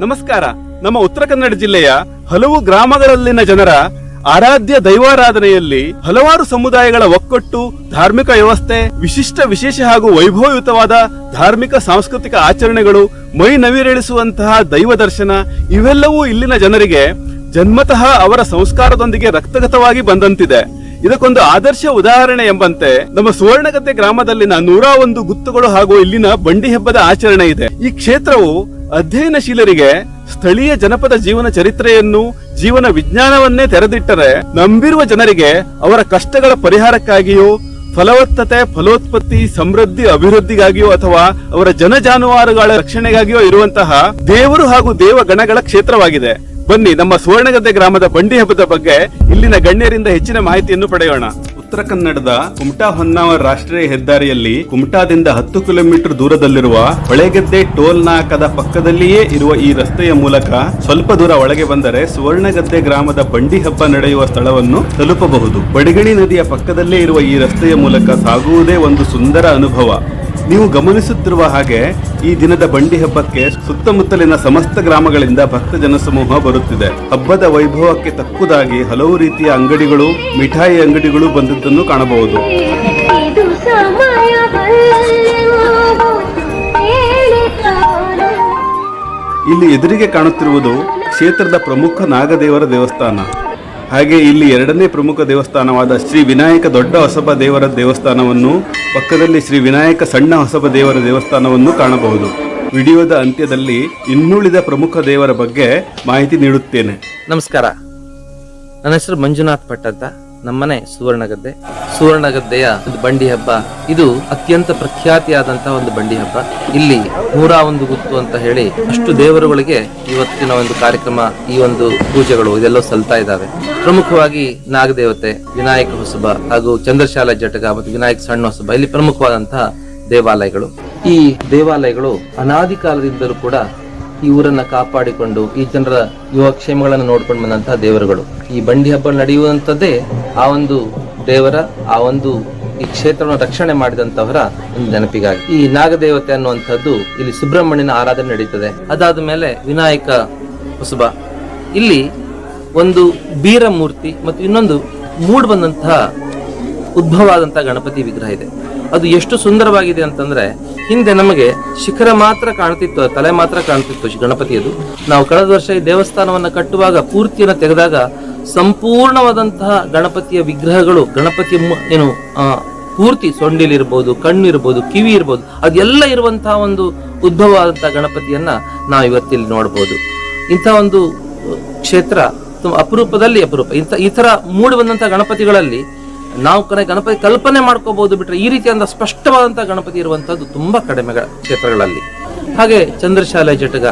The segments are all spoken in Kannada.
ನಮಸ್ಕಾರ. ನಮ್ಮ ಉತ್ತರ ಕನ್ನಡ ಜಿಲ್ಲೆಯ ಹಲವು ಗ್ರಾಮಗಳಲ್ಲಿನ ಜನರ ಆರಾಧ್ಯ ದೈವಾರಾಧನೆಯಲ್ಲಿ ಹಲವಾರು ಸಮುದಾಯಗಳ ಒಕ್ಕಟ್ಟು, ಧಾರ್ಮಿಕ ವ್ಯವಸ್ಥೆ, ವಿಶಿಷ್ಟ ವಿಶೇಷ ಹಾಗೂ ವೈಭವಯುತವಾದ ಧಾರ್ಮಿಕ ಸಾಂಸ್ಕೃತಿಕ ಆಚರಣೆಗಳು ಮೈ ನವಿರೇಳಿಸುವಂತಹ ದೈವ ದರ್ಶನ ಇವೆಲ್ಲವೂ ಇಲ್ಲಿನ ಜನರಿಗೆ ಜನ್ಮತಃ ಅವರ ಸಂಸ್ಕಾರದೊಂದಿಗೆ ರಕ್ತಗತವಾಗಿ ಬಂದಂತಿದೆ. ಇದಕ್ಕೊಂದು ಆದರ್ಶ ಉದಾಹರಣೆ ಎಂಬಂತೆ ನಮ್ಮ ಸುವರ್ಣಗದ್ದೆ ಗ್ರಾಮದಲ್ಲಿನ ನೂರ ಒಂದು ಗುತ್ತುಗಳು ಹಾಗೂ ಇಲ್ಲಿನ ಬಂಡಿ ಹಬ್ಬದ ಆಚರಣೆ ಇದೆ. ಈ ಕ್ಷೇತ್ರವು ಅಧ್ಯಯನಶೀಲರಿಗೆ ಸ್ಥಳೀಯ ಜನಪದ ಜೀವನ ಚರಿತ್ರೆಯನ್ನು, ಜೀವನ ವಿಜ್ಞಾನವನ್ನೇ ತೆರೆದಿಟ್ಟರೆ ನಂಬಿರುವ ಜನರಿಗೆ ಅವರ ಕಷ್ಟಗಳ ಪರಿಹಾರಕ್ಕಾಗಿಯೋ, ಫಲವತ್ತತೆ, ಫಲೋತ್ಪತ್ತಿ, ಸಮೃದ್ಧಿ, ಅಭಿವೃದ್ಧಿಗಾಗಿಯೋ ಅಥವಾ ಅವರ ಜನ ಜಾನುವಾರುಗಳ ರಕ್ಷಣೆಗಾಗಿಯೋ ಇರುವಂತಹ ದೇವರು ಹಾಗೂ ದೇವಗಣಗಳ ಕ್ಷೇತ್ರವಾಗಿದೆ. ಬನ್ನಿ, ನಮ್ಮ ಸುವರ್ಣಗದ್ದೆ ಗ್ರಾಮದ ಬಂಡಿ ಹಬ್ಬದ ಬಗ್ಗೆ ಇಲ್ಲಿನ ಗಣ್ಯರಿಂದ ಹೆಚ್ಚಿನ ಮಾಹಿತಿಯನ್ನು ಪಡೆಯೋಣ. ಉತ್ತರ ಕನ್ನಡದ ಕುಮಟಾ ಹೊನ್ನಾವರ ರಾಷ್ಟ್ರೀಯ ಹೆದ್ದಾರಿಯಲ್ಲಿ ಕುಮಟಾದಿಂದ ಹತ್ತು ಕಿಲೋಮೀಟರ್ ದೂರದಲ್ಲಿರುವ ಹೊಳೆಗೆದ್ದೆ ಟೋಲ್ ನಾಕದ ಪಕ್ಕದಲ್ಲಿಯೇ ಇರುವ ಈ ರಸ್ತೆಯ ಮೂಲಕ ಸ್ವಲ್ಪ ದೂರ ಒಳಗೆ ಬಂದರೆ ಸುವರ್ಣಗದ್ದೆ ಗ್ರಾಮದ ಬಂಡಿ ಹಬ್ಬ ನಡೆಯುವ ಸ್ಥಳವನ್ನು ತಲುಪಬಹುದು. ಬಡಿಗಣಿ ನದಿಯ ಪಕ್ಕದಲ್ಲೇ ಇರುವ ಈ ರಸ್ತೆಯ ಮೂಲಕ ಸಾಗುವುದೇ ಒಂದು ಸುಂದರ ಅನುಭವ. ನೀವು ಗಮನಿಸುತ್ತಿರುವ ಹಾಗೆ ಈ ದಿನದ ಬಂಡಿ ಹಬ್ಬಕ್ಕೆ ಸುತ್ತಮುತ್ತಲಿನ ಸಮಸ್ತ ಗ್ರಾಮಗಳಿಂದ ಭಕ್ತ ಜನಸಮೂಹ ಬರುತ್ತಿದೆ. ಹಬ್ಬದ ವೈಭವಕ್ಕೆ ತಕ್ಕುದಾಗಿ ಹಲವು ರೀತಿಯ ಅಂಗಡಿಗಳು ಮಿಠಾಯಿ ಅಂಗಡಿಗಳು ಬಂದಿದ್ದನ್ನು ಕಾಣಬಹುದು. ಇಲ್ಲಿ ಎದುರಿಗೆ ಕಾಣುತ್ತಿರುವುದು ಕ್ಷೇತ್ರದ ಪ್ರಮುಖ ನಾಗದೇವರ ದೇವಸ್ಥಾನ. ಹಾಗೆ ಇಲ್ಲಿ ಎರಡನೇ ಪ್ರಮುಖ ದೇವಸ್ಥಾನವಾದ ಶ್ರೀ ವಿನಾಯಕ ದೊಡ್ಡ ಹೊಸಬ ದೇವರ ದೇವಸ್ಥಾನವನ್ನು ಪಕ್ಕದಲ್ಲಿ ಶ್ರೀ ವಿನಾಯಕ ಸಣ್ಣ ಹೊಸಬ ದೇವರ ದೇವಸ್ಥಾನವನ್ನು ಕಾಣಬಹುದು. ವಿಡಿಯೋದ ಅಂತ್ಯದಲ್ಲಿ ಇನ್ನುಳಿದ ಪ್ರಮುಖ ದೇವರ ಬಗ್ಗೆ ಮಾಹಿತಿ ನೀಡುತ್ತೇನೆ. ನಮಸ್ಕಾರ. ನನ್ನ ಹೆಸರು ಮಂಜುನಾಥ್ ಭಟ್ ಅಂತ. ನಮ್ಮನೆ ಸುವರ್ಣಗದ್ದೆ. ಸುವರ್ಣಗದ್ದೆಯ ಬಂಡಿ ಹಬ್ಬ. ಇದು ಅತ್ಯಂತ ಪ್ರಖ್ಯಾತಿಯಾದಂತಹ ಒಂದು ಬಂಡಿ ಹಬ್ಬ. ಇಲ್ಲಿ ನೂರ ಒಂದು ಗುತ್ತು ಅಂತ ಹೇಳಿ ಅಷ್ಟು ದೇವರುಗಳಿಗೆ ಇವತ್ತಿನ ಒಂದು ಕಾರ್ಯಕ್ರಮ, ಈ ಒಂದು ಪೂಜೆಗಳು ಇದೆಲ್ಲ ಸಲ್ತಾ ಇದ್ದಾವೆ. ಪ್ರಮುಖವಾಗಿ ನಾಗದೇವತೆ, ವಿನಾಯಕ ಹೊಸಬ ಹಾಗೂ ಚಂದ್ರಶಾಲ ಜಟಗ ಮತ್ತು ವಿನಾಯಕ ಸಣ್ಣ ಹೊಸಬ, ಇಲ್ಲಿ ಪ್ರಮುಖವಾದಂತಹ ದೇವಾಲಯಗಳು. ಈ ದೇವಾಲಯಗಳು ಅನಾದಿ ಕಾಲದಿಂದಲೂ ಕೂಡ ಈ ಊರನ್ನ ಕಾಪಾಡಿಕೊಂಡು ಈ ಜನರ ಯುವಕ್ಷೇಮಗಳನ್ನು ನೋಡ್ಕೊಂಡು ಬಂದಂತಹ ದೇವರುಗಳು. ಈ ಬಂಡಿ ಹಬ್ಬ ನಡೆಯುವಂಥದ್ದೇ ಆ ಒಂದು ದೇವರ, ಆ ಒಂದು ಈ ಕ್ಷೇತ್ರವನ್ನು ರಕ್ಷಣೆ ಮಾಡಿದಂತವರ ಒಂದು ನೆನಪಿಗಾಗಿ. ಈ ನಾಗದೇವತೆ ಅನ್ನುವಂಥದ್ದು ಇಲ್ಲಿ ಸುಬ್ರಹ್ಮಣ್ಯನ ಆರಾಧನೆ ನಡೀತದೆ. ಅದಾದ ಮೇಲೆ ವಿನಾಯಕ ಹೊಸಬ. ಇಲ್ಲಿ ಒಂದು ಬೀರ ಮೂರ್ತಿ ಮತ್ತು ಇನ್ನೊಂದು ಮೂಡ್ ಬಂದಂತಹ ಉದ್ಭವವಾದಂತಹ ಗಣಪತಿ ವಿಗ್ರಹ ಇದೆ. ಅದು ಎಷ್ಟು ಸುಂದರವಾಗಿದೆ ಅಂತಂದ್ರೆ, ಹಿಂದೆ ನಮಗೆ ಶಿಖರ ಮಾತ್ರ ಕಾಣ್ತಿತ್ತು, ತಲೆ ಮಾತ್ರ ಕಾಣ್ತಿತ್ತು ಗಣಪತಿಯದು ನಾವು ಕಳೆದ ವರ್ಷ ಈ ದೇವಸ್ಥಾನವನ್ನು ಕಟ್ಟುವಾಗ ಪೂರ್ತಿಯನ್ನು ತೆಗೆದಾಗ ಸಂಪೂರ್ಣವಾದಂತಹ ಗಣಪತಿಯ ವಿಗ್ರಹಗಳು ಗಣಪತಿ ಏನು ಪೂರ್ತಿ ಸೊಂಡಿಲಿರ್ಬೋದು ಕಣ್ಣು ಇರ್ಬೋದು, ಕಿವಿ ಇರ್ಬೋದು, ಅದೆಲ್ಲ ಇರುವಂತಹ ಒಂದು ಉದ್ಭವವಾದಂತಹ ಗಣಪತಿಯನ್ನ ನಾವು ಇವತ್ತಿಲ್ಲಿ ನೋಡಬಹುದು ಇಂಥ ಒಂದು ಕ್ಷೇತ್ರ ಅಪರೂಪದಲ್ಲಿ ಅಪರೂಪ. ಇಂಥ, ಈ ತರ ಮೂಡಿ ಬಂದಂತಹ ಗಣಪತಿಗಳಲ್ಲಿ ನಾವು ಕಡೆ ಗಣಪತಿ ಕಲ್ಪನೆ ಮಾಡ್ಕೋಬಹುದು ಬಿಟ್ರೆ ಈ ರೀತಿಯಾದ ಸ್ಪಷ್ಟವಾದಂತಹ ಗಣಪತಿ ಇರುವಂತದ್ದು ತುಂಬಾ ಕಡಿಮೆ ಕ್ಷೇತ್ರಗಳಲ್ಲಿ. ಹಾಗೆ ಚಂದ್ರಶಾಲೆ ಜಟಗ,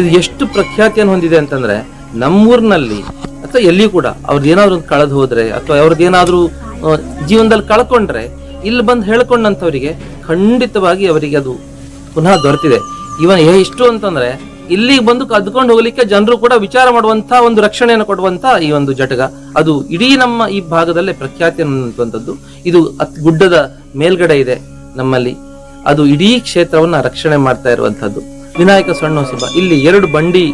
ಇದು ಎಷ್ಟು ಪ್ರಖ್ಯಾತಿಯನ್ನು ಹೊಂದಿದೆ ಅಂತಂದ್ರೆ ನಮ್ಮೂರಿನಲ್ಲಿ ಅಥವಾ ಎಲ್ಲಿ ಕೂಡ ಅವ್ರದ್ದು ಏನಾದ್ರು ಒಂದು ಕಳೆದು ಹೋದ್ರೆ ಅಥವಾ ಅವ್ರದ್ದು ಏನಾದರೂ ಜೀವನದಲ್ಲಿ ಕಳ್ಕೊಂಡ್ರೆ ಇಲ್ಲಿ ಬಂದು ಹೇಳ್ಕೊಂಡಂಥವರಿಗೆ ಖಂಡಿತವಾಗಿ ಅವರಿಗೆ ಅದು ಪುನಃ ದೊರೆತಿದೆ. ಇವನ್ ಎಷ್ಟು ಅಂತಂದ್ರೆ ಇಲ್ಲಿಗೆ ಬಂದು ಕದ್ಕೊಂಡು ಹೋಗ್ಲಿಕ್ಕೆ ಜನರು ಕೂಡ ವಿಚಾರ ಮಾಡುವಂತಹ ಒಂದು ರಕ್ಷಣೆಯನ್ನು ಕೊಡುವಂತಹ ಈ ಒಂದು ಜಟಗ ಅದು ಇಡೀ ನಮ್ಮ ಈ ಭಾಗದಲ್ಲೇ ಪ್ರಖ್ಯಾತಿ ಅನ್ನುವಂಥದ್ದು. ಇದು ಗುಡ್ಡದ ಮೇಲ್ಗಡೆ ಇದೆ ನಮ್ಮಲ್ಲಿ. ಅದು ಇಡೀ ಕ್ಷೇತ್ರವನ್ನ ರಕ್ಷಣೆ ಮಾಡ್ತಾ ಇರುವಂತಹದ್ದು ವಿನಾಯಕ ಸಣ್ಣ ಹೊಸಬ. ಇಲ್ಲಿ ಎರಡು ಬಂಡಿ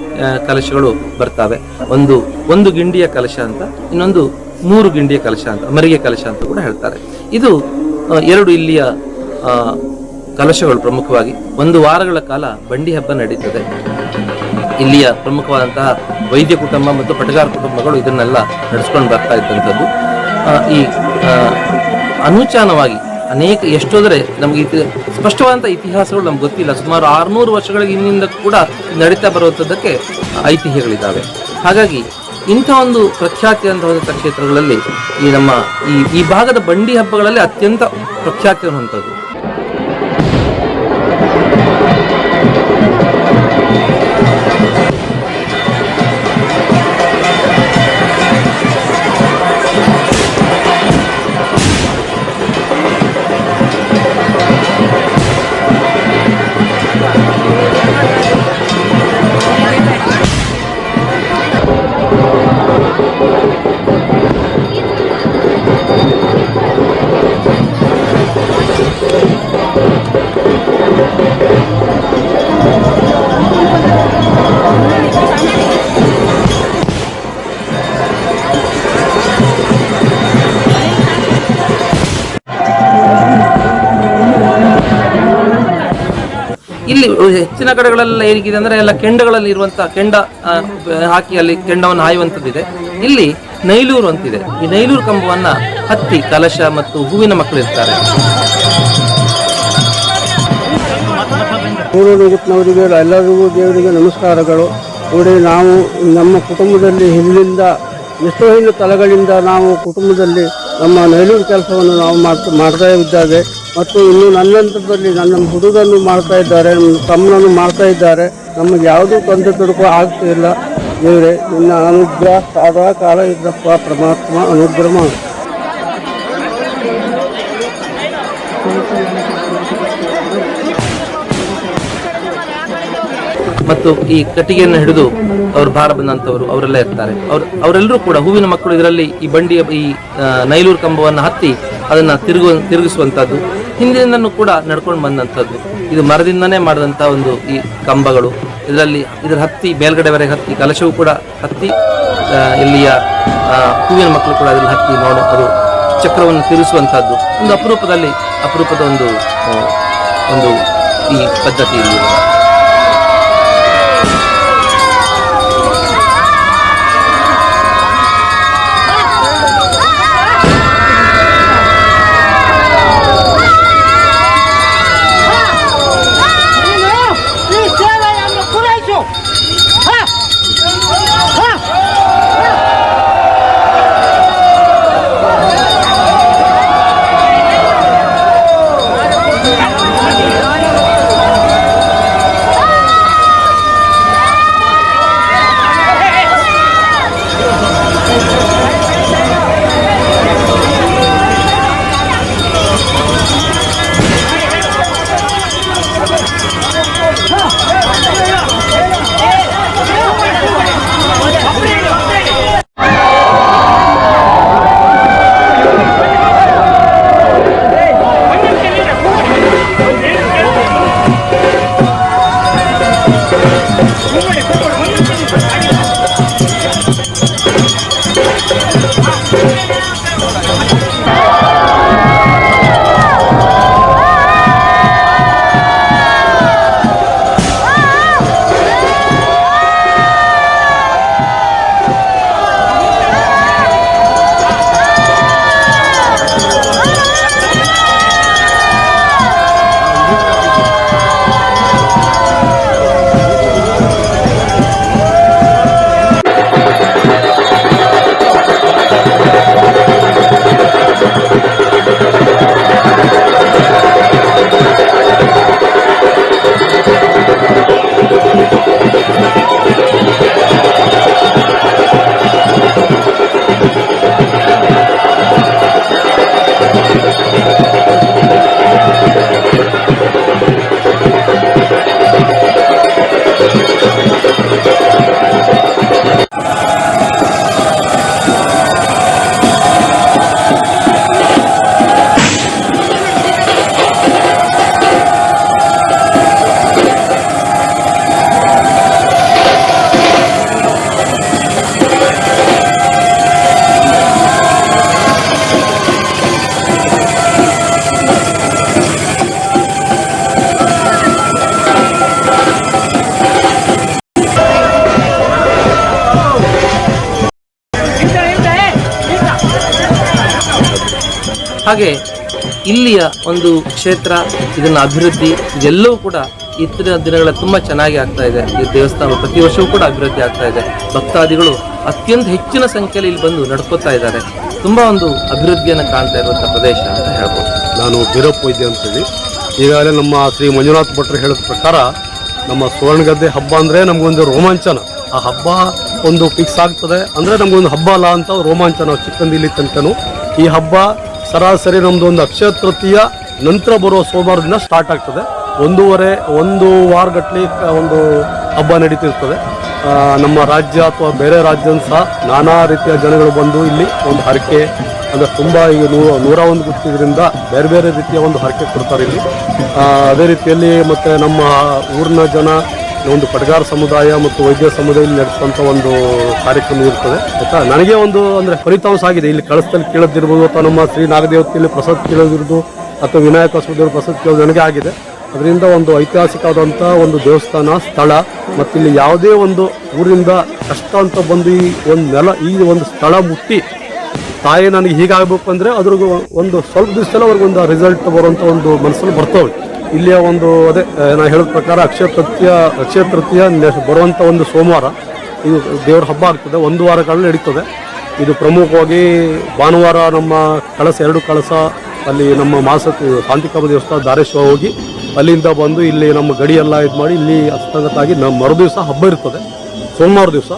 ಕಲಶಗಳು ಬರ್ತವೆ. ಒಂದು ಒಂದು ಗಿಂಡಿಯ ಕಲಶ ಅಂತ, ಇನ್ನೊಂದು ಮೂರು ಗಿಂಡಿಯ ಕಲಶ ಅಂತ, ಮರಿಗೆ ಕಲಶ ಅಂತ ಕೂಡ ಹೇಳ್ತಾರೆ. ಇದು ಎರಡು ಇಲ್ಲಿಯ ಕಲಶಗಳು ಪ್ರಮುಖವಾಗಿ ಒಂದು ವಾರಗಳ ಕಾಲ ಬಂಡಿ ಹಬ್ಬ ನಡೀತದೆ. ಇಲ್ಲಿಯ ಪ್ರಮುಖವಾದಂತಹ ವೈದ್ಯ ಕುಟುಂಬ ಮತ್ತು ಪಟಗಾರ ಕುಟುಂಬಗಳು ಇದನ್ನೆಲ್ಲ ನಡೆಸ್ಕೊಂಡು ಬರ್ತಾ ಇದ್ದಂಥದ್ದು. ಈ ಅನುಚಾನವಾಗಿ ಅನೇಕ ಎಷ್ಟೋದರೆ ನಮಗೆ ಸ್ಪಷ್ಟವಾದಂಥ ಇತಿಹಾಸಗಳು ನಮ್ಗೆ ಗೊತ್ತಿಲ್ಲ. ಸುಮಾರು ಆರುನೂರು ವರ್ಷಗಳ ಹಿಂದಿನಿಂದ ಕೂಡ ನಡೀತಾ ಬರುವಂಥದ್ದಕ್ಕೆ ಐತಿಹ್ಯಗಳಿದ್ದಾವೆ ಹಾಗಾಗಿ ಇಂಥ ಒಂದು ಪ್ರಖ್ಯಾತಿ ಅಂತ ಹೋದಂಥ ಕ್ಷೇತ್ರಗಳಲ್ಲಿ ಈ ನಮ್ಮ ಈ ಈ ಭಾಗದ ಬಂಡಿ ಹಬ್ಬಗಳಲ್ಲಿ ಅತ್ಯಂತ ಪ್ರಖ್ಯಾತಿ ಹೆಚ್ಚಿನ ಕಡೆಗಳೆಲ್ಲ ಹೇಗಿದೆ ಅಂದ್ರೆ ಎಲ್ಲ ಕೆಂಡಗಳಲ್ಲಿ ಇರುವಂತಹ ಕೆಂಡ ಹಾಕಿ ಅಲ್ಲಿ ಕೆಂಡವನ್ನು ಹಾಯುವಂತದ್ದಿದೆ ಇಲ್ಲಿ ನೈಲೂರು ಅಂತಿದೆ. ಈ ನೈಲೂರು ಕಂಬವನ್ನ ಹತ್ತಿ, ಕಲಶ ಮತ್ತು ಹೂವಿನ ಮಕ್ಕಳು ಇರ್ತಾರೆ. ಎಲ್ಲರಿಗೂ ದೇವರಿಗೆ ನಮಸ್ಕಾರಗಳು. ನೋಡಿ, ನಾವು ನಮ್ಮ ಕುಟುಂಬದಲ್ಲಿ ಹಿಂದಿಂದ ಎಷ್ಟೋ ಹಿಂದೆ ತಲೆಗಳಿಂದ ನಾವು ಕುಟುಂಬದಲ್ಲಿ ನಮ್ಮ ನೈಲೂರು ಕೆಲಸವನ್ನು ನಾವು ಮಾಡ್ತಾ ಇದ್ದಾಗೆ ಮತ್ತು ಇನ್ನು ನನ್ನಂತರದಲ್ಲಿ ನನ್ನ ಹುಡುಗನ್ನು ಮಾಡ್ತಾ ಇದ್ದಾರೆ ನನ್ನ ತಮ್ಮನನ್ನು ಮಾಡ್ತಾ ಇದ್ದಾರೆ. ನಮಗೆ ಯಾವುದೂ ತೊಂದರೆ ತೊಡಕು ಆಗ್ತಿಲ್ಲ ದೇವರೇ, ನಿನ್ನ ಅನುಗ್ರಹ ಸದಾ ಕಾಲ ಇದ್ದಪ್ಪ, ಪರಮಾತ್ಮ ಅನುಗ್ರಹ ಮತ್ತು ಈ ಕಟ್ಟಿಗೆಯನ್ನು ಹಿಡಿದು ಅವರು ಭಾರ ಬಂದಂಥವರು ಅವರೆಲ್ಲ ಇರ್ತಾರೆ. ಅವ್ರ ಅವರೆಲ್ಲರೂ ಕೂಡ, ಹೂವಿನ ಮಕ್ಕಳು ಇದರಲ್ಲಿ ಈ ಬಂಡಿಯ, ಈ ನೈಲೂರು ಕಂಬವನ್ನು ಹತ್ತಿ ಅದನ್ನ ತಿರುಗು ತಿರುಗಿಸುವಂಥದ್ದು ಹಿಂದಿನಿಂದನೂ ಕೂಡ ನಡ್ಕೊಂಡು ಬಂದಂಥದ್ದು ಇದು ಮರದಿಂದನೇ ಮಾಡಿದಂಥ ಒಂದು ಈ ಕಂಬಗಳು. ಇದರಲ್ಲಿ, ಇದರ ಹತ್ತಿ, ಮೇಲ್ಗಡೆವರೆಗೆ ಹತ್ತಿ, ಕಲಶವೂ ಕೂಡ ಹತ್ತಿ ಇಲ್ಲಿಯ ಹೂವಿನ ಮಕ್ಕಳು ಕೂಡ ಅದರಲ್ಲಿ ಹತ್ತಿ ನೋಡ, ಅದು ಚಕ್ರವನ್ನು ತಿರುಗಿಸುವಂಥದ್ದು ಒಂದು ಅಪರೂಪದಲ್ಲಿ, ಅಪರೂಪದ ಒಂದು ಒಂದು ಈ ಪದ್ಧತಿ ಇಲ್ಲಿ ಹಾಗೆ ಇಲ್ಲಿಯ ಒಂದು ಕ್ಷೇತ್ರ, ಇದನ್ನು ಅಭಿವೃದ್ಧಿ, ಇದೆಲ್ಲವೂ ಕೂಡ ಇತ್ತಿನ ದಿನಗಳ ತುಂಬ ಚೆನ್ನಾಗಿ ಆಗ್ತಾ ಇದೆ. ಈ ದೇವಸ್ಥಾನ ಪ್ರತಿ ವರ್ಷವೂ ಕೂಡ ಅಭಿವೃದ್ಧಿ ಆಗ್ತಾ ಇದೆ. ಭಕ್ತಾದಿಗಳು ಅತ್ಯಂತ ಹೆಚ್ಚಿನ ಸಂಖ್ಯೆಯಲ್ಲಿ ಇಲ್ಲಿ ಬಂದು ನಡ್ಕೋತಾ ಇದ್ದಾರೆ. ತುಂಬ ಒಂದು ಅಭಿವೃದ್ಧಿಯನ್ನು ಕಾಣ್ತಾ ಇರುವಂಥ ಪ್ರದೇಶ ಅಂತ ಹೇಳ್ಬೋದು. ನಾನು ಬೀರಪ್ಪ ವೈದ್ಯ ಅಂತೇಳಿ. ಈಗಾಗಲೇ ನಮ್ಮ ಶ್ರೀ ಮಂಜುನಾಥ್ ಭಟ್ರು ಹೇಳಿದ ಪ್ರಕಾರ ನಮ್ಮ ಸುವರ್ಣಗದ್ದೆ ಹಬ್ಬ ಅಂದರೆ ನಮಗೊಂದು ರೋಮಾಂಚನ. ಆ ಹಬ್ಬ ಒಂದು ಫಿಕ್ಸ್ ಆಗ್ತದೆ ಅಂದರೆ ನಮಗೊಂದು ಹಬ್ಬ ಅಲ್ಲ ಅಂತ ರೋಮಾಂಚನ ಚಿಕ್ಕಂದಿಲ್ಲಿ ತನಕನು ಈ ಹಬ್ಬ ಸರಾಸರಿ ನಮ್ದು ಒಂದು ಅಕ್ಷಯ ತೃತೀಯ, ನಂತರ ಬರುವ ಸೋಮವಾರದಿಂದ ಸ್ಟಾರ್ಟ್ ಆಗ್ತದೆ. ಒಂದೂವರೆ, ಒಂದು ವಾರಗಟ್ಟಲೆ ಒಂದು ಹಬ್ಬ ನಡೀತಿರ್ತದೆ. ನಮ್ಮ ರಾಜ್ಯ ಅಥವಾ ಬೇರೆ ರಾಜ್ಯದ ಸಹ ನಾನಾ ರೀತಿಯ ಜನಗಳು ಬಂದು ಇಲ್ಲಿ ಒಂದು ಹರಕೆ, ಅಂದರೆ ತುಂಬ ಈಗ ನೂ, ನೂರ ಒಂದು ಗುತ್ತಿದ್ರಿಂದ ಬೇರೆ ಬೇರೆ ರೀತಿಯ ಒಂದು ಹರಕೆ ಕೊಡ್ತಾರೆ ಇಲ್ಲಿ. ಅದೇ ರೀತಿಯಲ್ಲಿ ಮತ್ತು ನಮ್ಮ ಊರಿನ ಜನ ಒಂದು ಪಟಗಾರ ಸಮುದಾಯ ಮತ್ತು ವೈದ್ಯ ಸಮುದಾಯ ನಡೆಸುವಂಥ ಒಂದು ಕಾರ್ಯಕ್ರಮ ಇರ್ತದೆ, ಆಯ್ತಾ? ನನಗೆ ಒಂದು, ಅಂದರೆ ಫಲಿತಾಂಶ ಆಗಿದೆ. ಇಲ್ಲಿ ಕಳಸದಲ್ಲಿ ಕೇಳೋದಿರ್ಬೋದು ಅಥವಾ ನಮ್ಮ ಶ್ರೀ ನಾಗದೇವತೆಯಲ್ಲಿ ಪ್ರಸಾದ್ ಕೇಳೋದಿರ್ಬೋದು ಅಥವಾ ವಿನಾಯಕ ವಸತಿಯವರು ಪ್ರಸಾದ್ ಕೇಳೋದು ನನಗೆ ಆಗಿದೆ. ಅದರಿಂದ ಒಂದು ಐತಿಹಾಸಿಕವಾದಂಥ ಒಂದು ದೇವಸ್ಥಾನ, ಸ್ಥಳ ಮತ್ತು ಇಲ್ಲಿ ಯಾವುದೇ ಒಂದು ಊರಿಂದ ಕಷ್ಟ ಅಂತ ಬಂದು ಈ ಒಂದು ನೆಲ, ಈ ಒಂದು ಸ್ಥಳ ಮುಟ್ಟಿ ತಾಯಿ ನನಗೆ ಹೀಗಾಗಬೇಕು ಅಂದರೆ ಅದ್ರಿಗೂ ಒಂದು ಸ್ವಲ್ಪ ದಿವಸದಲ್ಲಿ ಅವ್ರಿಗೊಂದು ರಿಸಲ್ಟ್ ಬರುವಂಥ ಒಂದು ಮನಸ್ಸಲ್ಲಿ ಬರ್ತವೆ. ಇಲ್ಲಿಯ ಒಂದು ಅದೇ ನಾನು ಹೇಳಿದ ಪ್ರಕಾರ ಅಕ್ಷಯ ತೃತೀಯ ಅಕ್ಷಯ ತೃತೀಯ ಬರುವಂಥ ಒಂದು ಸೋಮವಾರ. ಇದು ದೇವರ ಹಬ್ಬ ಆಗ್ತದೆ, ಒಂದು ವಾರ ಕಾಲ ನಡೀತದೆ. ಇದು ಪ್ರಮುಖವಾಗಿ ಭಾನುವಾರ ನಮ್ಮ ಕಳಸ, ಎರಡು ಕಳಸ, ಅಲ್ಲಿ ನಮ್ಮ ಮಾಸ ಶಾಂತಿಕಾಮ ದೇವಸ್ಥಾನ ಧಾರೇಶ್ವರ ಹೋಗಿ, ಅಲ್ಲಿಂದ ಬಂದು ಇಲ್ಲಿ ನಮ್ಮ ಗಡಿ ಎಲ್ಲ ಇದು ಮಾಡಿ, ಇಲ್ಲಿ ಹಸ್ತಗತಾಗಿ ನಮ್ಮ ಮರು ದಿವಸ ಹಬ್ಬ ಇರ್ತದೆ. ಸೋಮವಾರ ದಿವಸ.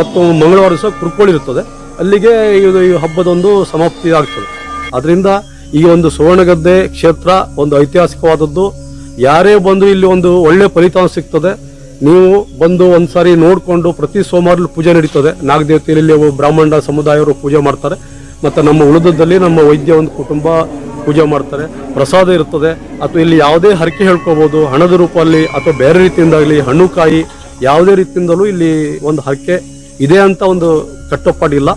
ಮತ್ತು ಮಂಗಳವಾರ ದಿವಸ ಕುರ್ಕೋಳಿ ಇರ್ತದೆ. ಅಲ್ಲಿಗೆ ಇದು ಈ ಹಬ್ಬದೊಂದು ಸಮಾಪ್ತಿ ಆಗ್ತದೆ. ಅದರಿಂದ ಈ ಒಂದು ಸುವರ್ಣಗದ್ದೆ ಕ್ಷೇತ್ರ, ಒಂದು ಐತಿಹಾಸಿಕವಾದದ್ದು. ಯಾರೇ ಬಂದು ಇಲ್ಲಿ ಒಂದು ಒಳ್ಳೆ ಫಲಿತಾಂಶ ಸಿಗ್ತದೆ. ನೀವು ಬಂದು ಒಂದ್ಸಾರಿ ನೋಡಿಕೊಂಡು ಪ್ರತಿ ಸೋಮವಾರ ಪೂಜೆ ನಡೀತದೆ. ನಾಗದೇವತೆಯಲ್ಲಿ ಬ್ರಾಹ್ಮಣ ಸಮುದಾಯವರು ಪೂಜೆ ಮಾಡ್ತಾರೆ. ಮತ್ತು ನಮ್ಮ ಉಳಿದದಲ್ಲಿ ನಮ್ಮ ವೈದ್ಯ ಒಂದು ಕುಟುಂಬ ಪೂಜೆ ಮಾಡ್ತಾರೆ. ಪ್ರಸಾದ ಇರ್ತದೆ. ಅಥವಾ ಇಲ್ಲಿ ಯಾವುದೇ ಹರಕೆ ಹೇಳ್ಕೋಬೋದು. ಹಣದ ರೂಪದಲ್ಲಿ ಅಥವಾ ಬೇರೆ ರೀತಿಯಿಂದಾಗಲಿ ಹಣ್ಣು ಕಾಯಿ, ಯಾವುದೇ ರೀತಿಯಿಂದಲೂ ಇಲ್ಲಿ ಒಂದು ಹರಕೆ ಇದೆ ಅಂತ ಒಂದು ಕಟ್ಟುಪಾಡಿಲ್ಲ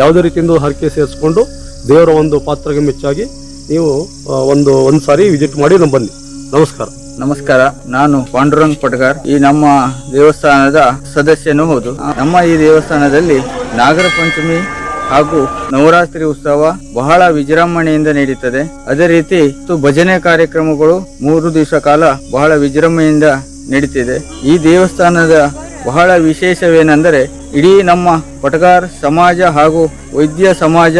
ಯಾವುದೇ ರೀತಿಯಿಂದ ಹರಕೆ ಸೇರಿಸ್ಕೊಂಡು ದೇವರ ಒಂದು ಪಾತ್ರಗೆ ಮೆಚ್ಚಾಗಿ ನೀವು ಒಂದು ಒಂದು ಸಾರಿ ವಿಸಿಟ್ ಮಾಡಿ ನಮ್ಮ ಬನ್ನಿ ನಮಸ್ಕಾರ. ನಮಸ್ಕಾರ. ನಾನು ಪಾಂಡುರಂಗ್ ಪಟ್ಗಾರ್. ಈ ನಮ್ಮ ದೇವಸ್ಥಾನದ ಸದಸ್ಯನೂ ಹೌದು. ನಮ್ಮ ಈ ದೇವಸ್ಥಾನದಲ್ಲಿ ನಾಗರ ಪಂಚಮಿ ಹಾಗೂ ನವರಾತ್ರಿ ಉತ್ಸವ ಬಹಳ ವಿಜೃಂಭಣೆಯಿಂದ ನಡೀತದೆ ಅದೇ ರೀತಿ ಭಜನೆ ಕಾರ್ಯಕ್ರಮಗಳು ಮೂರು ದಿವಸ ಕಾಲ ಬಹಳ ವಿಜೃಂಭಣೆಯಿಂದ ನಡೀತಿದೆ. ಈ ದೇವಸ್ಥಾನದ ಬಹಳ ವಿಶೇಷವೇನೆಂದರೆ ಇಡೀ ನಮ್ಮ ಪಟಗಾರ್ ಸಮಾಜ ಹಾಗೂ ವೈದ್ಯ ಸಮಾಜ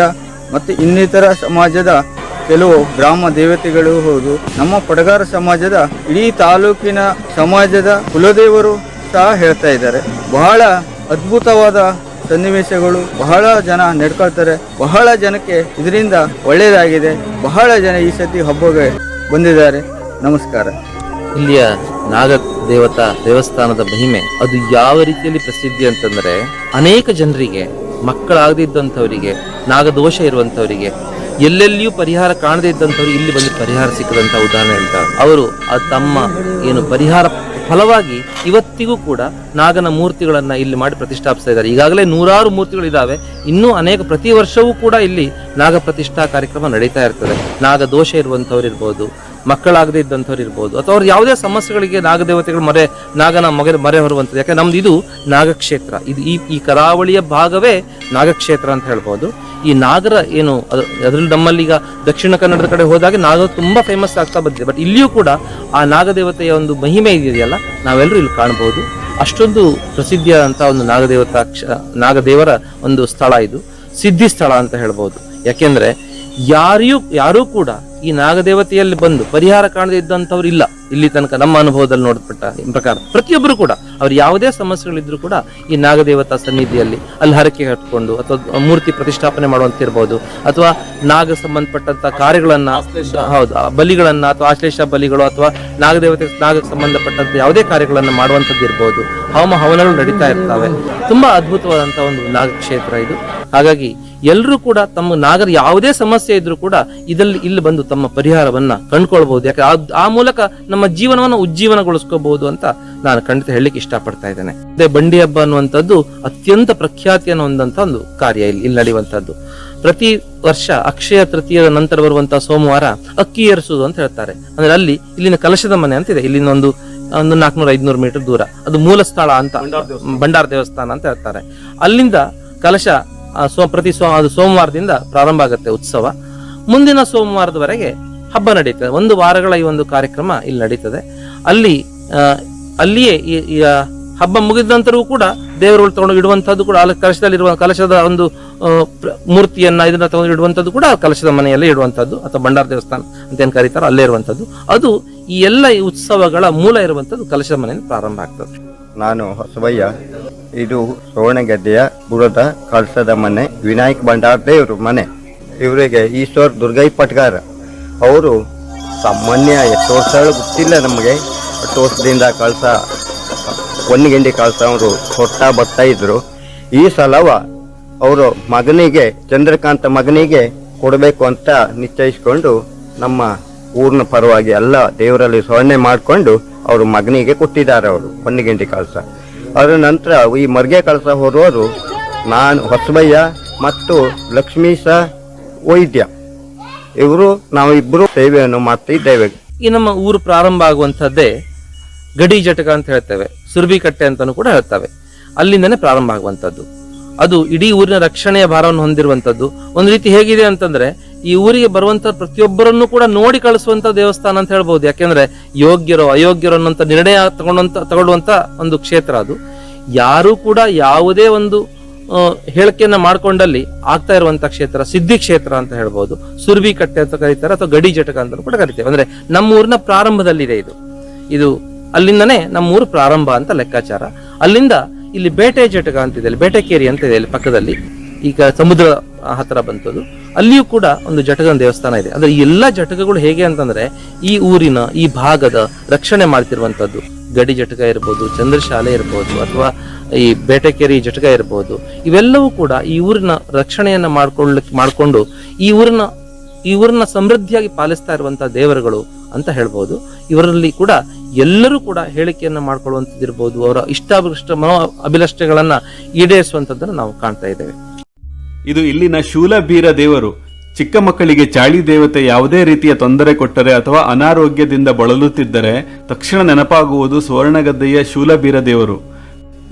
ಮತ್ತು ಇನ್ನಿತರ ಸಮಾಜದ ಕೆಲವು ಗ್ರಾಮ ದೇವತೆಗಳು ಹೌದು. ನಮ್ಮ ಪಡಗಾರ ಸಮಾಜದ ಇಡೀ ತಾಲೂಕಿನ ಸಮಾಜದ ಕುಲದೇವರು ಸಹ ಹೇಳ್ತಾ ಇದ್ದಾರೆ. ಬಹಳ ಅದ್ಭುತವಾದ ಸನ್ನಿವೇಶಗಳು, ಬಹಳ ಜನ ನಡ್ಕೊಳ್ತಾರೆ, ಬಹಳ ಜನಕ್ಕೆ ಇದರಿಂದ ಒಳ್ಳೆಯದಾಗಿದೆ, ಬಹಳ ಜನ ಈ ಸತಿ ಹಬ್ಬಗೆ ಬಂದಿದ್ದಾರೆ. ನಮಸ್ಕಾರ. ಇಲ್ಲಿಯ ನಾಗ ದೇವತಾ ದೇವಸ್ಥಾನದ ಮಹಿಮೆ, ಅದು ಯಾವ ರೀತಿಯಲ್ಲಿ ಪ್ರಸಿದ್ಧಿ ಅಂತಂದ್ರೆ, ಅನೇಕ ಜನರಿಗೆ ಮಕ್ಕಳಾಗದಿದ್ದಂಥವರಿಗೆ, ನಾಗದೋಷ ಇರುವಂಥವರಿಗೆ, ಎಲ್ಲೆಲ್ಲಿಯೂ ಪರಿಹಾರ ಕಾಣದೇ ಇದ್ದಂಥವ್ರು ಇಲ್ಲಿ ಬಂದು ಪರಿಹಾರ ಸಿಕ್ಕದಂಥ ಉದಾಹರಣೆ ಅಂತ. ಅವರು ತಮ್ಮ ಏನು ಪರಿಹಾರ ಫಲವಾಗಿ ಇವತ್ತಿಗೂ ಕೂಡ ನಾಗನ ಮೂರ್ತಿಗಳನ್ನು ಇಲ್ಲಿ ಮಾಡಿ ಪ್ರತಿಷ್ಠಾಪಿಸ್ತಾ ಇದ್ದಾರೆ. ಈಗಾಗಲೇ ನೂರಾರು ಮೂರ್ತಿಗಳಿದ್ದಾವೆ ಇನ್ನೂ ಅನೇಕ ಪ್ರತಿ ವರ್ಷವೂ ಕೂಡ ಇಲ್ಲಿ ನಾಗ ಪ್ರತಿಷ್ಠಾ ಕಾರ್ಯಕ್ರಮ ನಡೀತಾ ಇರ್ತದೆ. ನಾಗ ದೋಷ ಇರುವಂಥವ್ರು ಇರ್ಬೋದು ಮಕ್ಕಳಾಗದೇ ಇದ್ದಂಥವ್ರು ಇರ್ಬೋದು. ಅಥವಾ ಅವ್ರ ಯಾವುದೇ ಸಮಸ್ಯೆಗಳಿಗೆ ನಾಗದೇವತೆಗಳು ಮರೆ, ನಾಗನ ಮಗ ಮರೆ ಹೊರುವಂಥದ್ದು. ಯಾಕೆ, ನಮ್ದು ಇದು ನಾಗಕ್ಷೇತ್ರ. ಇದು ಈ ಈ ಕರಾವಳಿಯ ಭಾಗವೇ ನಾಗಕ್ಷೇತ್ರ ಅಂತ ಹೇಳ್ಬೋದು. ಈ ನಾಗರ ಏನು, ಅದು, ಅದರಲ್ಲಿ ನಮ್ಮಲ್ಲಿ ಈಗ ದಕ್ಷಿಣ ಕನ್ನಡದ ಕಡೆ ಹೋದಾಗ ನಾಗ ತುಂಬಾ ಫೇಮಸ್ ಆಗ್ತಾ ಬಂದಿದೆ. ಬಟ್ ಇಲ್ಲಿಯೂ ಕೂಡ ಆ ನಾಗದೇವತೆಯ ಒಂದು ಮಹಿಮೆ ಇದೆಯಲ್ಲ, ನಾವೆಲ್ಲರೂ ಇಲ್ಲಿ ಕಾಣ್ಬೋದು. ಅಷ್ಟೊಂದು ಪ್ರಸಿದ್ಧಿಯಾದಂಥ ಒಂದು ನಾಗದೇವತಾ ನಾಗದೇವರ ಒಂದು ಸ್ಥಳ ಇದು. ಸಿದ್ಧಿ ಸ್ಥಳ ಅಂತ ಹೇಳ್ಬೋದು. ಯಾಕೆಂದ್ರೆ ಯಾರಿಯೂ, ಯಾರೂ ಕೂಡ ಈ ನಾಗದೇವತೆಯಲ್ಲಿ ಬಂದು ಪರಿಹಾರ ಕಾಣದೇ ಇದ್ದಂಥವ್ರು ಇಲ್ಲ. ಇಲ್ಲಿ ತನಕ ನಮ್ಮ ಅನುಭವದಲ್ಲಿ ನೋಡ್ಬಿಟ್ಟ ಪ್ರಕಾರ. ಪ್ರತಿಯೊಬ್ಬರು ಕೂಡ, ಅವ್ರು ಯಾವುದೇ ಸಮಸ್ಯೆಗಳಿದ್ರು ಕೂಡ ಈ ನಾಗದೇವತಾ ಸನ್ನಿಧಿಯಲ್ಲಿ ಅಲ್ಲಿ ಹರಕೆ ಕಟ್ಕೊಂಡು ಅಥವಾ ಮೂರ್ತಿ ಪ್ರತಿಷ್ಠಾಪನೆ ಮಾಡುವಂತಿರ್ಬೋದು ಅಥವಾ ನಾಗ ಸಂಬಂಧಪಟ್ಟಂತ ಕಾರ್ಯಗಳನ್ನ, ಹೌದು ಬಲಿಗಳನ್ನ ಅಥವಾ ಆಶ್ಲೇಷ ಬಲಿಗಳು ಅಥವಾ ನಾಗದೇವತೆ, ನಾಗಕ್ಕೆ ಸಂಬಂಧಪಟ್ಟಂತ ಯಾವುದೇ ಕಾರ್ಯಗಳನ್ನ ಮಾಡುವಂಥದ್ದು ಇರ್ಬೋದು ಹವಮ ಹವನಗಳು ನಡೀತಾ ಇರ್ತವೆ. ತುಂಬಾ ಅದ್ಭುತವಾದಂತ ಒಂದು ನಾಗಕ್ಷೇತ್ರ ಇದು. ಹಾಗಾಗಿ ಎಲ್ಲರೂ ಕೂಡ ತಮ್ಮ ನಾಗರ ಯಾವುದೇ ಸಮಸ್ಯೆ ಇದ್ರೂ ಕೂಡ ಇದರಲ್ಲಿ ಇಲ್ಲಿ ಬಂದು ತಮ್ಮ ಪರಿಹಾರವನ್ನ ಕಂಡುಕೊಳ್ಬಹುದು. ಯಾಕೆ ಆ- ಮೂಲಕ ನಮ್ಮ ಜೀವನವನ್ನು ಉಜ್ಜೀವನಗೊಳಿಸ್ಕೋಬಹುದು ಅಂತ ನಾನು ಖಂಡಿತ ಹೇಳಲಿಕ್ಕೆ ಇಷ್ಟಪಡ್ತಾ ಇದ್ದೇನೆ. ಅದೇ ಬಂಡಿ ಹಬ್ಬ ಅನ್ನುವಂಥದ್ದು ಅತ್ಯಂತ ಪ್ರಖ್ಯಾತಿಯನ್ನು ಹೊಂದಂತ ಒಂದು ಕಾರ್ಯ ಇಲ್ಲಿ ಇಲ್ಲಿ ನಡೆಯುವಂಥದ್ದು. ಪ್ರತಿ ವರ್ಷ ಅಕ್ಷಯ ತೃತೀಯದ ನಂತರ ಬರುವಂತಹ ಸೋಮವಾರ ಅಕ್ಕಿ ಏರಿಸುವುದು ಅಂತ ಹೇಳ್ತಾರೆ. ಅಂದ್ರೆ ಅಲ್ಲಿ ಇಲ್ಲಿನ ಕಲಶದ ಮನೆ ಅಂತ ಇದೆ. ಇಲ್ಲಿನ ಒಂದು ಒಂದು ನಾಲ್ಕನೂರ ಐದ್ನೂರು ಮೀಟರ್ ದೂರ. ಅದು ಮೂಲ ಸ್ಥಳ ಅಂತ ಭಂಡಾರ ದೇವಸ್ಥಾನ ಅಂತ ಹೇಳ್ತಾರೆ. ಅಲ್ಲಿಂದ ಕಲಶ ಸೋ, ಪ್ರತಿ ಸೋ, ಅದು ಸೋಮವಾರದಿಂದ ಪ್ರಾರಂಭ ಆಗುತ್ತೆ ಉತ್ಸವ. ಮುಂದಿನ ಸೋಮವಾರದವರೆಗೆ ಹಬ್ಬ ನಡೀತದೆ. ಒಂದು ವಾರಗಳ ಈ ಒಂದು ಕಾರ್ಯಕ್ರಮ ಇಲ್ಲಿ ನಡೀತದೆ. ಅಲ್ಲಿ ಅಲ್ಲಿಯೇ ಈ ಹಬ್ಬ ಮುಗಿದ ನಂತರವೂ ಕೂಡ ದೇವರುಗಳು ತಗೊಂಡು ಇಡುವಂಥದ್ದು ಕೂಡ, ಅಲ್ಲಿ ಕಲಶದಲ್ಲಿರುವ, ಕಲಶದ ಒಂದು ಮೂರ್ತಿಯನ್ನು ಇದನ್ನ ತಗೊಂಡು ಇಡುವಂಥದ್ದು ಕೂಡ ಕಲಶದ ಮನೆಯಲ್ಲೇ ಇಡುವಂತದ್ದು ಅಥವಾ ಭಂಡಾರ ದೇವಸ್ಥಾನ ಅಂತ ಏನು ಕರೀತಾರೋ ಅಲ್ಲೇ ಇರುವಂತದ್ದು ಅದು ಈ ಎಲ್ಲ ಉತ್ಸವಗಳ ಮೂಲ ಇರುವಂತದ್ದು ಕಲಶದ ಮನೆಯಲ್ಲಿ ಪ್ರಾರಂಭ ಆಗ್ತದೆ. ನಾನು ಹೊಸಬಯ್ಯ ಇದು ಸೋಣಗದ್ದೆಯ ಬುಡದ ಕಳಸದ ಮನೆ, ವಿನಾಯಕ್ ಭಂಡಾರ್ ದೇವರು ಮನೆ. ಇವರಿಗೆ ಈಶ್ವರ್ ದುರ್ಗೈ ಪಟ್ಗಾರ. ಅವರು ಸಾಮಾನ್ಯ ಎಷ್ಟು ವರ್ಷ ಗೊತ್ತಿಲ್ಲ ನಮಗೆ. ಎಷ್ಟು ವರ್ಷದಿಂದ ಕಳಸ, ಒನ್ನಿಗೆಂಡಿ ಕಳಸ ಅವರು ಹೊರ್ತಾ ಬರ್ತಾ ಇದ್ರು. ಈ ಸಲವ ಅವರು ಮಗನಿಗೆ, ಚಂದ್ರಕಾಂತ ಮಗನಿಗೆ ಕೊಡಬೇಕು ಅಂತ ನಿಶ್ಚಯಿಸಿಕೊಂಡು ನಮ್ಮ ಊರಿನ ಪರವಾಗಿ ಎಲ್ಲ ದೇವರಲ್ಲಿ ಸ್ಮರಣೆ ಮಾಡಿಕೊಂಡು ಅವರು ಮಗನಿಗೆ ಕೊಟ್ಟಿದ್ದಾರೆ ಅವರು ಹೊನ್ನಿಗಿಂಡಿ ಕಳಸ. ಅದರ ನಂತರ ಈ ಮರ್ಗೆ ಕಳಸ ಹೊರೋರು ನಾನು ಹೊಸಬಯ್ಯ ಮತ್ತು ಲಕ್ಷ್ಮೀಶ ವೈದ್ಯ. ಇವರು ನಾವು ಇಬ್ಬರು ಸೇವೆಯನ್ನು ಮಾಡ್ತಿದ್ದೇವೆ ಈ ನಮ್ಮ ಊರು ಪ್ರಾರಂಭ ಆಗುವಂಥದ್ದೇ ಗಡಿ ಜಟಕ ಅಂತ ಹೇಳ್ತೇವೆ, ಸುರಭಿಕಟ್ಟೆ ಅಂತಾನೂ ಕೂಡ ಹೇಳ್ತವೆ. ಅಲ್ಲಿಂದನೇ ಪ್ರಾರಂಭ ಆಗುವಂಥದ್ದು. ಅದು ಇಡೀ ಊರಿನ ರಕ್ಷಣೆಯ ಭಾರವನ್ನು ಹೊಂದಿರುವಂಥದ್ದು. ಒಂದು ರೀತಿ ಹೇಗಿದೆ ಅಂತಂದ್ರೆ ಈ ಊರಿಗೆ ಬರುವಂತ ಪ್ರತಿಯೊಬ್ಬರನ್ನು ಕೂಡ ನೋಡಿ ಕಳಿಸುವಂತ ದೇವಸ್ಥಾನ ಅಂತ ಹೇಳ್ಬಹುದು ಯಾಕೆಂದ್ರೆ ಯೋಗ್ಯರು ಅಯೋಗ್ಯರೋ ಅನ್ನೋಂಥ ನಿರ್ಣಯ ತಗೊಂಡಂತ, ತಗೊಳ್ಳುವಂತ ಒಂದು ಕ್ಷೇತ್ರ ಅದು. ಯಾರು ಕೂಡ ಯಾವುದೇ ಒಂದು ಹೇಳಿಕೆಯನ್ನು ಮಾಡ್ಕೊಂಡಲ್ಲಿ ಆಗ್ತಾ ಇರುವಂತ ಕ್ಷೇತ್ರ ಸಿದ್ಧಿ ಕ್ಷೇತ್ರ ಅಂತ ಹೇಳ್ಬೋದು. ಸುರ್ಬಿ ಕಟ್ಟೆ ಅಂತ ಕರೀತಾರೆ ಅಥವಾ ಗಡಿ ಜಟಕ ಅಂತ ಕೂಡ ಕರಿತೇವೆ. ಅಂದ್ರೆ ನಮ್ಮ ಊರಿನ ಪ್ರಾರಂಭದಲ್ಲಿದೆ ಇದು. ಇದು ಅಲ್ಲಿಂದನೇ ನಮ್ಮ ಊರು ಪ್ರಾರಂಭ ಅಂತ ಲೆಕ್ಕಾಚಾರ. ಅಲ್ಲಿಂದ ಇಲ್ಲಿ ಬೇಟೆ ಜಟಕ ಅಂತ ಇದೆ ಬೇಟೆ ಕೇರಿ ಅಂತ ಇದೆ ಇಲ್ಲಿ ಪಕ್ಕದಲ್ಲಿ. ಈಗ ಸಮುದ್ರ ಹತ್ರ ಬಂತದ್ದು ಅಲ್ಲಿಯೂ ಕೂಡ ಒಂದು ಜಟಕನ ದೇವಸ್ಥಾನ ಇದೆ. ಅಂದ್ರೆ ಎಲ್ಲ ಎಲ್ಲಾ ಜಟಕಗಳು ಹೇಗೆ ಅಂತಂದ್ರೆ ಈ ಊರಿನ, ಈ ಭಾಗದ ರಕ್ಷಣೆ ಮಾಡ್ತಿರುವಂಥದ್ದು ಗಡಿ ಜಟಕ ಇರ್ಬೋದು, ಚಂದ್ರಶಾಲೆ ಇರ್ಬೋದು, ಅಥವಾ ಈ ಬೇಟೆಕೇರಿ ಜಟಕ ಇರ್ಬೋದು. ಇವೆಲ್ಲವೂ ಕೂಡ ಈ ಊರಿನ ರಕ್ಷಣೆಯನ್ನು ಮಾಡ್ಕೊಳ್ಳಿಕ್ಕೆ ಮಾಡಿಕೊಂಡು ಈ ಊರಿನ, ಈ ಊರನ್ನ ಸಮೃದ್ಧಿಯಾಗಿ ಪಾಲಿಸ್ತಾ ಇರುವಂತಹ ದೇವರುಗಳು ಅಂತ ಹೇಳ್ಬೋದು. ಇವರಲ್ಲಿ ಕೂಡ ಎಲ್ಲರೂ ಕೂಡ ಹೇಳಿಕೆಯನ್ನ ಮಾಡ್ಕೊಳ್ಳುವಂಥದ್ದಿರ್ಬೋದು ಅವರ ಇಷ್ಟಾಭಿಷ್ಟ ಮನೋ ಅಭಿಲಾಷೆಗಳನ್ನ ಈಡೇರಿಸುವಂಥದ್ದನ್ನು ನಾವು ಕಾಣ್ತಾ ಇದ್ದೇವೆ. ಇದು ಇಲ್ಲಿನ ಶೂಲಬೀರ ದೇವರು. ಚಿಕ್ಕ ಮಕ್ಕಳಿಗೆ ಚಾಳಿ ದೇವತೆ ಯಾವುದೇ ರೀತಿಯ ತೊಂದರೆ ಕೊಟ್ಟರೆ ಅಥವಾ ಅನಾರೋಗ್ಯದಿಂದ ಬಳಲುತ್ತಿದ್ದರೆ ತಕ್ಷಣ ನೆನಪಾಗುವುದು ಸುವರ್ಣಗದ್ದೆಯ ಶೂಲಬೀರ ದೇವರು.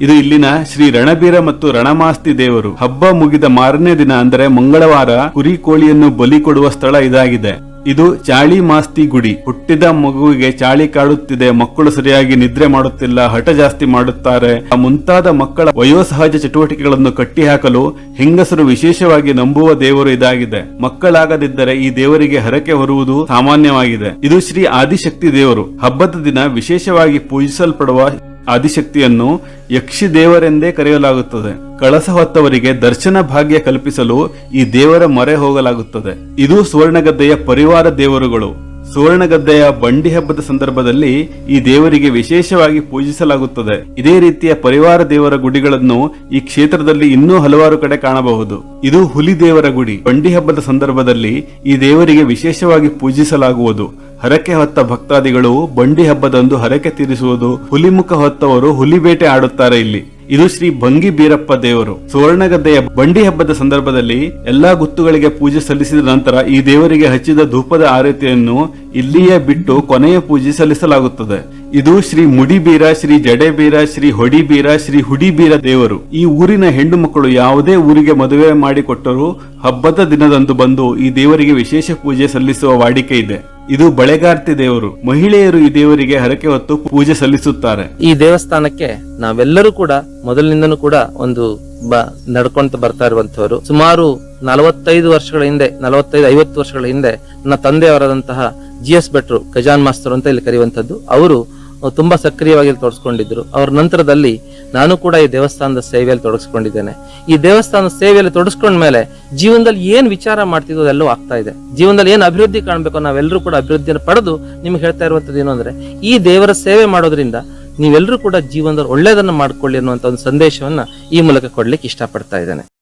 ಇದು ಇಲ್ಲಿನ ಶ್ರೀ ರಣಬೀರ ಮತ್ತು ರಣಮಾಸ್ತಿ ದೇವರು. ಹಬ್ಬ ಮುಗಿದ ಮಾರನೇ ದಿನ ಅಂದರೆ ಮಂಗಳವಾರ ಕುರಿ ಕೋಳಿಯನ್ನು ಬಲಿ ಕೊಡುವ ಸ್ಥಳ ಇದಾಗಿದೆ. ಇದು ಚಾಳಿ ಮಾಸ್ತಿ ಗುಡಿ. ಹುಟ್ಟಿದ ಮಗುವಿಗೆ ಚಾಳಿ ಕಾಡುತ್ತಿದೆ. ಮಕ್ಕಳು ಸರಿಯಾಗಿ ನಿದ್ರೆ ಮಾಡುತ್ತಿಲ್ಲ, ಹಠ ಜಾಸ್ತಿ ಮಾಡುತ್ತಾರೆ. ಮುಂತಾದ ಮಕ್ಕಳ ವಯೋಸಹಜ ಚಟುವಟಿಕೆಗಳನ್ನು ಕಟ್ಟಿಹಾಕಲು ಹೆಂಗಸರು ವಿಶೇಷವಾಗಿ ನಂಬುವ ದೇವರು ಇದಾಗಿದೆ. ಮಕ್ಕಳಾಗದಿದ್ದರೆ ಈ ದೇವರಿಗೆ ಹರಕೆ ಹೊರುವುದು ಸಾಮಾನ್ಯವಾಗಿದೆ. ಇದು ಶ್ರೀ ಆದಿಶಕ್ತಿ ದೇವರು. ಹಬ್ಬದ ದಿನ ವಿಶೇಷವಾಗಿ ಪೂಜಿಸಲ್ಪಡುವ ಆದಿಶಕ್ತಿಯನ್ನು ಯಕ್ಷಿ ದೇವರೆಂದೇ ಕರೆಯಲಾಗುತ್ತದೆ. ಕಳಸ ಹೊತ್ತವರಿಗೆ ದರ್ಶನ ಭಾಗ್ಯ ಕಲ್ಪಿಸಲು ಈ ದೇವರ ಮೊರೆ ಹೋಗಲಾಗುತ್ತದೆ. ಇದು ಸುವರ್ಣಗದ್ದೆಯ ಪರಿವಾರ ದೇವರುಗಳು. ಸುವರ್ಣಗದ್ದೆಯ ಬಂಡಿ ಹಬ್ಬದ ಸಂದರ್ಭದಲ್ಲಿ ಈ ದೇವರಿಗೆ ವಿಶೇಷವಾಗಿ ಪೂಜಿಸಲಾಗುತ್ತದೆ. ಇದೇ ರೀತಿಯ ಪರಿವಾರ ದೇವರ ಗುಡಿಗಳನ್ನು ಈ ಕ್ಷೇತ್ರದಲ್ಲಿ ಇನ್ನೂ ಹಲವಾರು ಕಡೆ ಕಾಣಬಹುದು. ಇದು ಹುಲಿ ದೇವರ ಗುಡಿ. ಬಂಡಿ ಹಬ್ಬದ ಸಂದರ್ಭದಲ್ಲಿ ಈ ದೇವರಿಗೆ ವಿಶೇಷವಾಗಿ ಪೂಜಿಸಲಾಗುವುದು. ಹರಕೆ ಹೊತ್ತ ಭಕ್ತಾದಿಗಳು ಬಂಡಿ ಹಬ್ಬದಂದು ಹರಕೆ ತೀರಿಸುವುದು ಹುಲಿಮುಖ ಹೊತ್ತವರು ಹುಲಿ ಬೇಟೆ ಆಡುತ್ತಾರೆ ಇಲ್ಲಿ. ಇದು ಶ್ರೀ ಭಂಗಿ ಬೀರಪ್ಪ ದೇವರು. ಸುವರ್ಣಗದ್ದೆಯ ಬಂಡಿ ಹಬ್ಬದ ಸಂದರ್ಭದಲ್ಲಿ ಎಲ್ಲಾ ಗುತ್ತುಗಳಿಗೆ ಪೂಜೆ ಸಲ್ಲಿಸಿದ ನಂತರ ಈ ದೇವರಿಗೆ ಹಚ್ಚಿದ ಧೂಪದ ಆರತಿಯನ್ನು ಇಲ್ಲಿಯೇ ಬಿಟ್ಟು ಕೊನೆಯ ಪೂಜೆ ಸಲ್ಲಿಸಲಾಗುತ್ತದೆ. ಇದು ಶ್ರೀ ಮುಡಿಬೀರ, ಶ್ರೀ ಜಡೆಬೀರ, ಶ್ರೀ ಹೊಡಿಬೀರ, ಶ್ರೀ ಹುಡಿಬೀರ ದೇವರು. ಈ ಊರಿನ ಹೆಣ್ಣು ಮಕ್ಕಳು ಯಾವುದೇ ಊರಿಗೆ ಮದುವೆ ಮಾಡಿಕೊಟ್ಟರೂ ಹಬ್ಬದ ದಿನದಂದು ಬಂದು ಈ ದೇವರಿಗೆ ವಿಶೇಷ ಪೂಜೆ ಸಲ್ಲಿಸುವ ವಾಡಿಕೆ ಇದೆ. ಇದು ಬಳೆಗಾರ್ತಿ ದೇವರು. ಮಹಿಳೆಯರು ಈ ದೇವರಿಗೆ ಹರಕೆ ಹೊತ್ತು ಪೂಜೆ ಸಲ್ಲಿಸುತ್ತಾರೆ. ಈ ದೇವಸ್ಥಾನಕ್ಕೆ ನಾವೆಲ್ಲರೂ ಕೂಡ ಮೊದಲಿನಿಂದನೂ ಕೂಡ ಒಂದು ಬ ನಡ್ಕೊಂತ ಬರ್ತಾ ಇರುವಂತವರು ಸುಮಾರು ನಲವತ್ತೈದು ವರ್ಷಗಳ ಹಿಂದೆ, ನಲವತ್ತೈದು, ಐವತ್ತು ವರ್ಷಗಳ ಹಿಂದೆ ನನ್ನ ತಂದೆಯವರಾದಂತಹ ಜಿ ಎಸ್ ಭಟ್ರು ಖಜಾನ್ ಮಾಸ್ತರು ಅಂತ ಇಲ್ಲಿ ಕರೆಯುವಂತದ್ದು ಅವರು ತುಂಬಾ ಸಕ್ರಿಯವಾಗಿ ತೊಡಸ್ಕೊಂಡಿದ್ರು ಅವ್ರ ನಂತರದಲ್ಲಿ ನಾನು ಕೂಡ ಈ ದೇವಸ್ಥಾನದ ಸೇವೆಯಲ್ಲಿ ತೊಡಗಿಸ್ಕೊಂಡಿದ್ದೇನೆ. ಈ ದೇವಸ್ಥಾನದ ಸೇವೆಯಲ್ಲಿ ತೊಡಗಿಸ್ಕೊಂಡ ಮೇಲೆ ಜೀವನದಲ್ಲಿ ಏನು ವಿಚಾರ ಮಾಡ್ತಿದ್ವು ಅದೆಲ್ಲವೂ ಆಗ್ತಾ ಇದೆ. ಜೀವನದಲ್ಲಿ ಏನು ಅಭಿವೃದ್ಧಿ ಕಾಣಬೇಕು ನಾವೆಲ್ಲರೂ ಕೂಡ ಅಭಿವೃದ್ಧಿಯನ್ನು ಪಡೆದು ನಿಮ್ಗೆ ಹೇಳ್ತಾ ಇರುವಂತದ್ದು ಏನು ಅಂದ್ರೆ, ಈ ದೇವರ ಸೇವೆ ಮಾಡೋದ್ರಿಂದ ನೀವೆಲ್ಲರೂ ಕೂಡ ಜೀವನದಲ್ಲಿ ಒಳ್ಳೆಯದನ್ನು ಮಾಡ್ಕೊಳ್ಳಿ ಅನ್ನುವಂಥ ಒಂದು ಸಂದೇಶವನ್ನು ಈ ಮೂಲಕ ಕೊಡಲಿಕ್ಕೆ ಇಷ್ಟಪಡ್ತಾ ಇದ್ದೇನೆ.